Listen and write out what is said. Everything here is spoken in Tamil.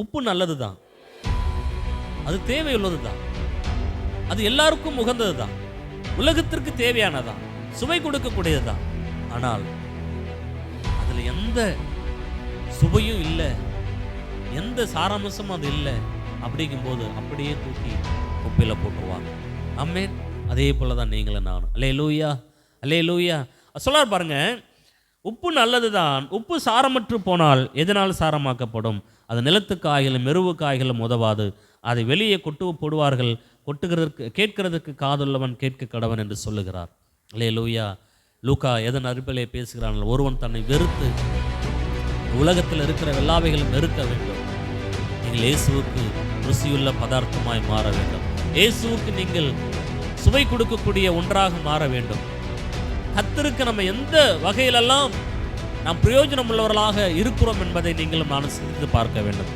உப்பு நல்லது தான் அது தேவையுள்ளது தான் அது எல்லாருக்கும் உகந்தது தான் உலகத்திற்கு தேவையானதான். சுவை கொடுக்கக்கூடியது தான் ஆனால் அதில் எந்த சுவையும் இல்லை. எந்த சாராம்சமும் அது இல்லை. அப்படிங்கும்போது அப்படியே தூக்கி குப்பையில் போட்டுருவாங்க. அம்மேன் அதே போல தான் நீங்களும் நானும். அல்லே லூயா அல்லே லூயா சொல்லார் பாருங்க. உப்பு நல்லது தான் உப்பு சாரமற்று போனால் எதனால் சாரமாக்கப்படும்? அது நிலத்து காய்களும் மெருவு காய்களும் உதவாது. அதை வெளியே கொட்டு போடுவார்கள். கொட்டுகிறதற்கு கேட்கிறதுக்கு காதுள்ளவன் கேட்க கடவன் என்று சொல்லுகிறார். லே லூயா லூக்கா எதன் அருப்பிலே பேசுகிறான்? ஒருவன் தன்னை வெறுத்து உலகத்தில் இருக்கிற எல்லாவைகளும் வெறுக்க வேண்டும். நீங்கள் இயேசுவுக்கு ருசியுள்ள பதார்த்தமாய் மாற வேண்டும். இயேசுவுக்கு நீங்கள் சுவை கொடுக்கக்கூடிய ஒன்றாக மாற வேண்டும். கத்தருக்கு நம்ம எந்த வகையிலெல்லாம் நாம் பிரயோஜனம் உள்ளவர்களாக இருக்கிறோம் என்பதை நீங்களும் நானும் சிந்தித்து பார்க்க வேண்டும்.